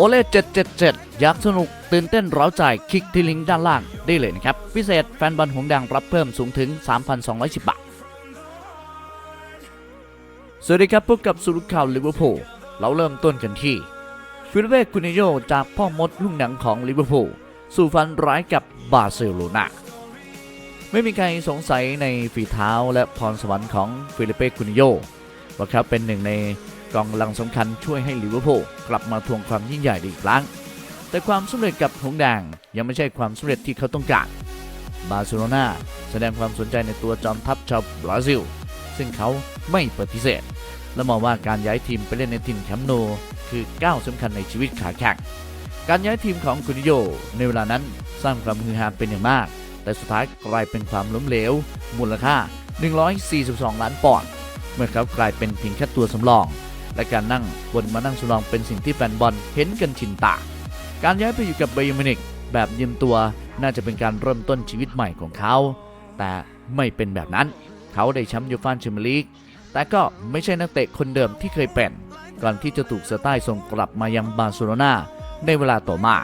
โอเล่777 อยากสนุกตื่นเต้นเร้าใจคลิกที่ลิงก์ด้านล่างได้เลยนะครับ พิเศษแฟนบอลหงส์แดงรับเพิ่มสูงถึง 3,210 บาท สวัสดีครับพบกับสุรุข่าวลิเวอร์พูลเราเริ่มต้นกันที่ฟิลิเป้คุนิโยจากพ่อมดลูกหนังของลิเวอร์พูลสู่ฟันร้ายกับบาร์เซโลนาไม่มีใครสงสัยในฝีเท้าและพรสวรรค์ของฟิลิเป้คุนิโยว่าเขาเป็นหนึ่งใน กองกำลังสำคัญช่วยให้ลิเวอร์พูลกลับมาทวงความยิ่งใหญ่ได้อีกครั้ง แต่ความสำเร็จกับหงแดงยังไม่ใช่ความสำเร็จที่เขาต้องการ บาร์เซโลนาแสดงความสนใจในตัวจอมทัพชาวบราซิล ซึ่งเขาไม่ปฏิเสธ และมองว่าการย้ายทีมไปเล่นในถิ่นแคมป์โนคือก้าวสำคัญในชีวิตขาแข่งการย้ายทีมของคุนิโยในเวลานั้นสร้างความฮือฮาเป็นอย่างมาก แต่สุดท้ายกลายเป็นความล้มเหลว มูลค่า 142 ล้านปอนด์เมื่อเขากลายเป็นเพียงแค่ตัวสำรอง และการนั่งบนมานั่งสำรองเป็นสิ่งที่แฟนบอลเห็นกันชินตา การย้ายไปอยู่กับไบย์มินิกแบบยืมตัวน่าจะเป็นการเริ่มต้นชีวิตใหม่ของเขา แต่ไม่เป็นแบบนั้น เขาได้แชมป์ยูฟ่าแชมเปี้ยนลีก แต่ก็ไม่ใช่นักเตะคนเดิมที่เคยเป็น ก่อนที่จะถูกเซอร์ใต้ส่งกลับมายังบาร์เซโลนาในเวลาต่อมา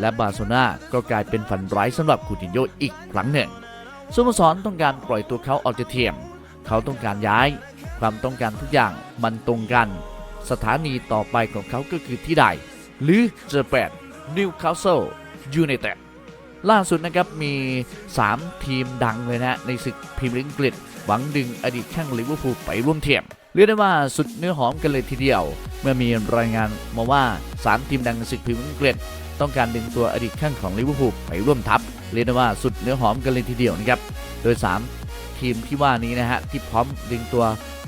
และบาร์เซโลนาก็กลายเป็นฝันร้ายสำหรับคูตินโยอีกครั้งหนึ่งสโมสรต้องการปล่อยตัวเขาออกจากทีม เขาต้องการย้าย ความต้องการทุกอย่างมันตรงกัน สถานีต่อไปของเขาก็คือที่ใด หรือเจแปนนิวคาสเซิลยูไนเต็ดล่าสุดนะครับมี 3 ทีมดังเลยนะ ในศึกพรีเมียร์ลีกอังกฤษหวังดึงอดีตแข้งลิเวอร์พูลไปร่วมเทียมเรียกได้ว่าสุดเนื้อหอมกันเลยทีเดียว เมื่อมีรายงานมาว่า 3 ทีมดังในศึกพรีเมียร์ลีกอังกฤษต้องการดึงตัวอดีตแข้งของลิเวอร์พูลไปร่วมทัพเรียกได้ว่าสุดเนื้อหอมกันเลยทีเดียวนะครับโดย 3 ทีมที่ว่านี้นะฮะที่พร้อมดึงตัว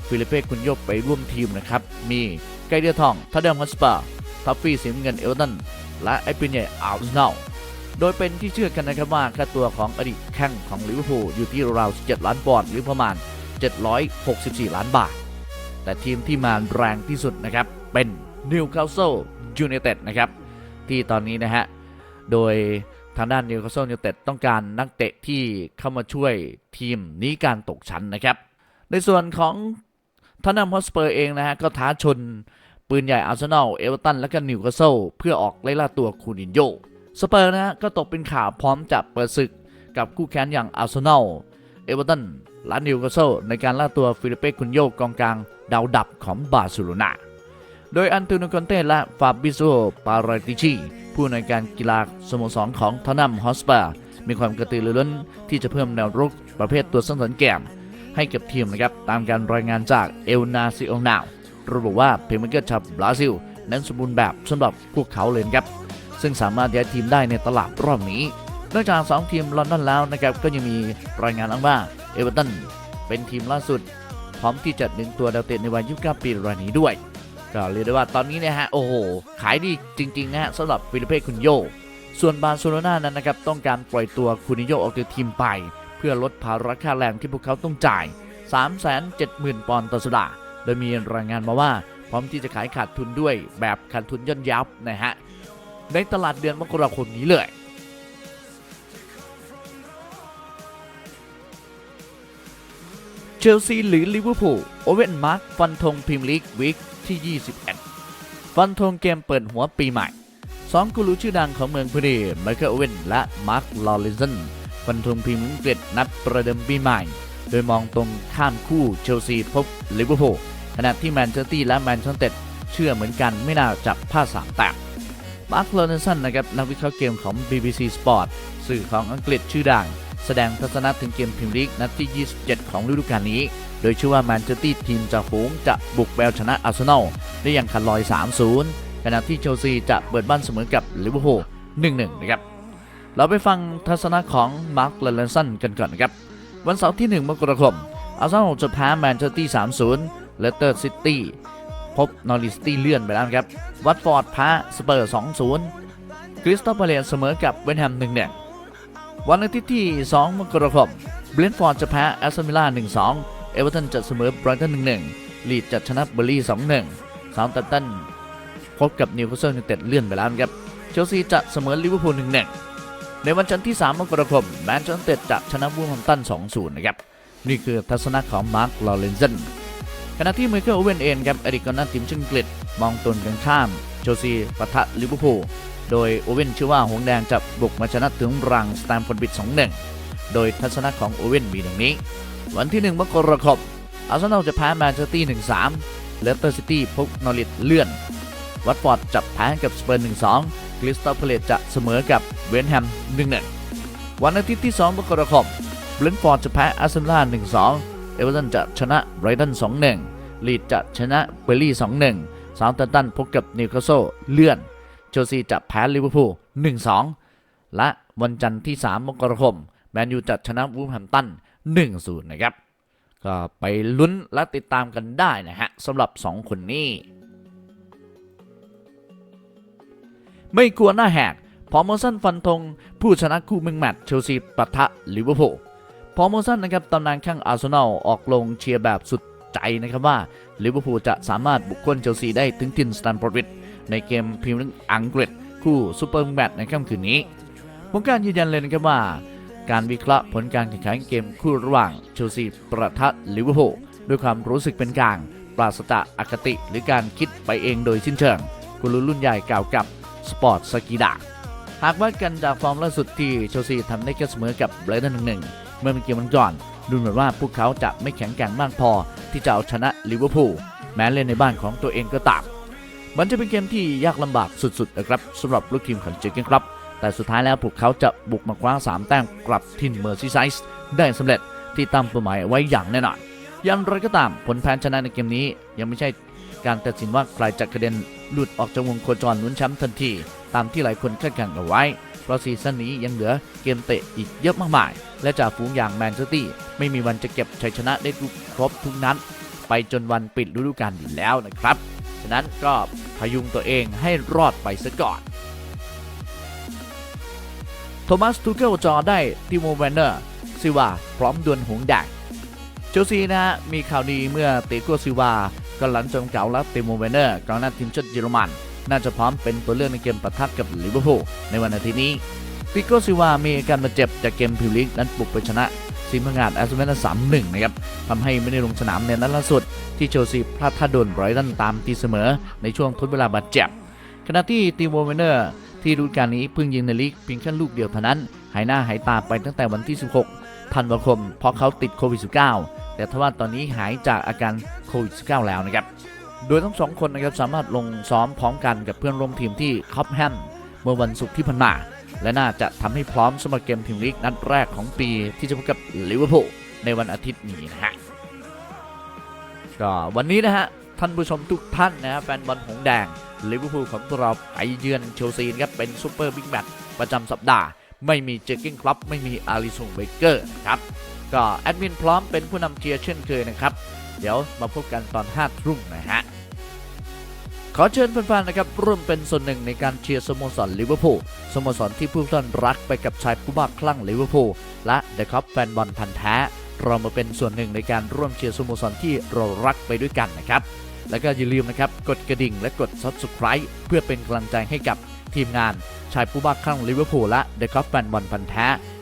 ฟิลิเป้คุนโยไปร่วมทีมนะครับมี ไกเดียทองทัดเดมฮอสปาร์ทัฟฟี่สีเงินเอลตันและไอปินเย่อัลสโนโดยเป็นที่เชื่อกันนะครับว่าค่าตัวของอดีตแข้งของลิเวอร์พูลอยู่ที่ราว7ล้านปอนด์หรือประมาณ 764 ล้านบาท แต่ทีมที่มาแรงที่สุดนะครับ เป็นนิวคาสเซิลยูไนเต็ดนะครับ ที่ตอนนี้นะฮะ โดยทางด้านนิวคาสเซิลยูไนเต็ดต้องการนักเตะที่เข้ามาช่วยทีมนี้การตกชั้นนะครับ ในส่วนของ ทานนัมฮอสเปอร์เองนะฮะ ก็ท้าชน ปืนใหญ่อาร์เซนอล เอเวอร์ตัน และก็นิวคาสเซิลเพื่อออกไล่ล่าตัวคูนินโยสเปอร์นะฮะ ก็ตกเป็นข่าวพร้อมจะเปิดศึกกับคู่แข่งอย่างอาร์เซนอล เอเวอร์ตัน และนิวคาสเซิลในการล่าตัวฟิลิเป้คุนโยกองกลางดาวดับของบาร์เซโลนาโดยอันโตนิโอคอนเต้และฟาบิโซปาราติชิผู้ในการกีฬาสโมสรของทอนัมฮอสเปอร์มีความกระตือรือร้นที่จะเพิ่มแนวรุกประเภทตัวสร้างสรรค์แกม ให้กับทีมนะครับตามการรายงานจากเอลนาซิโอนาวระบุว่าเพลย์เมเกอร์ชาวบราซิลนั้นสมบูรณ์แบบสำหรับพวกเขาเลยครับ ซึ่งสามารถย้ายทีมได้ในตลาดรอบนี้นอกจาก 2 ทีมลอนดอนแล้วนะครับก็ยังมีรายงานอ้างว่าเอเวอร์ตันเป็นทีมล่าสุด พร้อมที่จะดึงตัวดาวเตะในวัย29ปีรายนี้ด้วย ก็เรียกได้ว่าตอนนี้นะฮะโอ้โห ขายดีจริงๆนะฮะสำหรับฟิลิเป้คุนโย ส่วนบาร์เซโลนานั้นนะครับต้องการปล่อยตัวคุนิโยออกจากทีมไป เพื่อลดภาระค่าแรงที่พวกเขาต้องจ่าย 370,000 ปอนด์ต่อสัปดาห์ โดยมีรายงานมาว่าพร้อมที่จะขายขาดทุนด้วยแบบขาดทุนย่นยับนะฮะ ในตลาดเดือนมกราคมนี้เลยเชลซีหรือลิเวอร์พูลโอเวนมาร์กฟันธงพรีเมียร์ลีกวีคที่ 21 ฟันธงเกมเปิดหัวปีใหม่สองกูรูชื่อดังของเมืองพรีไมเคิลโอเวนและมาร์คลอเรนสัน ฟันธงพรีเมียร์อังกฤษนัดประเดิมปีใหม่ โดยมองตรงข้ามคู่เชลซีพบลิเวอร์พูลขณะที่แมนเชสเตอร์และแมนเชสเตอร์เชื่อเหมือนกันไม่น่าจับผ้าสามแต้มมาร์คโลนสันนะครับนักวิเคราะห์เกมของ BBC Sport สื่อของอังกฤษชื่อดัง แสดงทัศนะถึงเกมพรีเมียร์ลีกนัดที่ 27 ของฤดูกาลนี้ โดยเชื่อว่าแมนเชสเตอร์ทีมจากฝูงจะบุกแบลชนะอาร์เซนอลได้อย่างขาดลอย 3-0 ขณะที่เชลซีจะเปิดบ้านเสมอกับลิเวอร์พูล 1-1 นะครับ เราไปฟังทัศนะของมาร์คโลเนสันกันก่อนครับ วันเสาร์ที่ 1 มกราคมอาร์เซนอลจะแพ้แมนเชสเตอร์3-0เลสเตอร์ซิตี้พบนอริสตี้เลื่อนไปแล้วครับ วัตฟอร์ดแพ้สเปอร์2-0คริสตัลพาเลสเสมอกับเวนแฮม1-1วันอาทิตย์ที่ 2 มกราคมเบรนท์ฟอร์ดจะแพ้แอสตันวิลล่า1-2 เอเวอร์ตันจะเสมอไบรตัน1-1 ลีดจะชนะเบอร์ลี่2-1 ซาวน์แตมป์ตันพบกับนิวคาสเซิลยูไนเต็ดเลื่อนไปแล้วครับ เชลซีจะเสมอลิเวอร์พูล1-1 ในวันจันทร์ที่ 3 มกราคมแมนเชสเตอร์จะชนะวูลแฮมตัน 2-0 นะครับ นี่คือทัศนะของมาร์ค ลอเรนเซนขณะที่ไมเคิลโอเวนเอนครับอดีตกองหน้าทีมชาติอังกฤษมองตนกันข้ามเชซีปะทะลิเวอร์พูลโดยโอเว่นเชื่อว่าหงแดงจะบุกมาชนะถึงรังสแตมฟอร์ดบิด2-1 โดยทัศนะของโอเว่นมีดังนี้ วันที่ 1 มกราคมอาร์เซนอลจะแพ้แมนเชสเตอร์1-3เลสเตอร์ซิตี้พบนอริทเลื่อน วัตฟอร์ดจะแพ้กับสเปอร์1-2คริสตัลพาเลตจะเสมอกับ เวนแฮม1-1วันอาทิตย์ที่2มกราคมเบรนฟอร์ดจะแพ้อาร์เซนอล1-2เอเวอร์ตันจะชนะไบรตัน2-1ลีดจะชนะเบอร์ลี่2-1ซาวตันตันพบกับนิวคาสเซิลเลื่อนเชลซีจะแพ้ลิเวอร์พูล1-2และวันจันทร์ที่ 3 มกราคม แมนยูจะชนะวูฟแฮมตัน1-0 นะครับ ก็ไปลุ้นและติดตามกันได้นะฮะสำหรับ 2 คนนี้ ไม่กลัวหน้าแหก พอมอสันฟันธงผู้ชนะคู่มึงแมตช์เชลซีปะทะลิเวอร์พูลพอมอสันนะครับตำนานข้างอาร์เซนอลออกลงเชียร์แบบสุดใจนะครับว่าลิเวอร์พูลจะสามารถบุกคนเชลซีได้ถึงทินสแตนฟอร์ดวิดในเกมพรีเมียร์ลีกอังกฤษคู่ซูเปอร์แมตช์ในค่ำคืนนี้ผมการยืนยันเลยนะครับว่า การวิเคราะห์ผลการแข่งขันเกมคู่ระหว่างเชลซีประทะลิเวอร์พูลด้วยความรู้สึกเป็นกลาง ปราศจากอคติหรือการคิดไปเองโดยสิ้นเชิงกุลรุ่นใหญ่กล่าวกับสปอร์ตสกีดา หากวัดกันจากฟอร์มล่าสุดที่เชลซีทำได้แค่เสมอกับไบรตันหนึ่งเมื่อเป็นเกมวันก่อนดูเหมือนว่าพวกเขาจะไม่แข็งแกร่งมากพอที่จะเอาชนะลิเวอร์พูลแม้เล่นในบ้านของตัวเองก็ตามมันจะเป็นเกมที่ยากลำบากสุดๆนะครับสำหรับลูกทีมของเจอร์เกนครับ แต่สุดท้ายแล้วพวกเขาจะบุกมาคว้า 3 แต้มกลับทินเมอร์ซีไซส์ได้สำเร็จที่ตั้งเป้าหมายไว้อย่างแน่นอนอย่างไรก็ตามผลแพ้ชนะในเกมนี้ยังไม่ใช่ การตัดสินว่าใครจะกระเด็นหลุดออกจากวงโคจรลุ้นแชมป์ทันที ตามที่หลายคนคาดการณ์เอาไว้ เพราะซีซั่นนี้ยังเหลือเกมเตะอีกเยอะมากมาย และจ่าฝูงอย่างแมนเชสเตอร์ไม่มีวันจะเก็บชัยชนะได้ทุกครบทุกนัดไปจนวันปิดฤดูกาลอยู่แล้วนะครับ ฉะนั้นก็พยุงตัวเองให้รอดไปซะก่อนโทมัสทูเกลจอได้ติโมแวนเนอร์ซิวาพร้อมดวลหงแดงเชลซีนะฮะมีข่าวดีเมื่อเตโกซิวา ก็หลังจงเก่าและติโมแวนเนอร์กองหน้าทีมชาติเยอรมัน น่าจะพร้อมเป็นตัวเลือกในเกมปะทะกับลิเวอร์พูลในวันอาทิตย์นี้ติโกซิวามีอาการบาดเจ็บจากเกมพรีเมียร์ลีกนั้นบุกไปชนะซีมังานแอสเวนสามหนึ่งนะครับทำให้ไม่ได้ลงสนามในนัดล่าสุด ที่เชลซีพลาดท่าโดนไบรตันตามตีเสมอในช่วงทดเวลาบาดเจ็บขณะที่ติโมแวนเนอร์ที่ฤดูกาลนี้เพิ่งยิงในลีกเพียงแค่ลูกเดียวเท่านั้น หายหน้าหายตาไปตั้งแต่วันที่ 16 ธันวาคม เพราะเขาติดโควิด -19 แต่ทว่าตอนนี้หายจากอาการโควิด -19 แล้วนะครับ โดยทั้งสองคนนะครับสามารถลงซ้อมพร้อมกันกับเพื่อนร่วมทีมที่คอปแฮมเมื่อวันศุกร์ที่ผ่านมาและน่าจะทำให้พร้อมสำหรับเกมทีมลีกนัดแรกของปีที่จะพบกับลิเวอร์พูลในวันอาทิตย์นี้นะฮะก็วันนี้นะฮะท่านผู้ชมทุกท่านนะฮะแฟนบอลหงแดงลิเวอร์พูลของเราไปเยือนเชลซีนครับเป็นซูเปอร์บิ๊กแมตช์ประจำสัปดาห์ ไม่มีเจอร์กิ้งคลับไม่มีอาริซงเบเกอร์ครับ ก็แอดมินพร้อมเป็นผู้นำเชียร์เช่นเคยนะครับ เดี๋ยวมาพบกันตอน5ทุ่มนะฮะ ขอเชิญแฟนๆนะครับร่วมเป็นส่วนหนึ่งในการเชียร์สโมสรลิเวอร์พูลสโมสรที่ผู้ท่านรักไปกับชายผู้บ้าคลั่งลิเวอร์พูลและเดอะคัพแฟนบอลพันธ์แท้เรามาเป็นส่วนหนึ่งในการร่วมเชียร์สโมสรที่เรารักไปด้วยกันนะครับ แล้วก็อย่าลืมนะครับกดกระดิ่งและกด subscribe เพื่อเป็นกำลังใจให้กับทีมงานชายผู้บ้าคลั่งลิเวอร์พูลและเดอะคัพแฟนบอลพันธ์แท้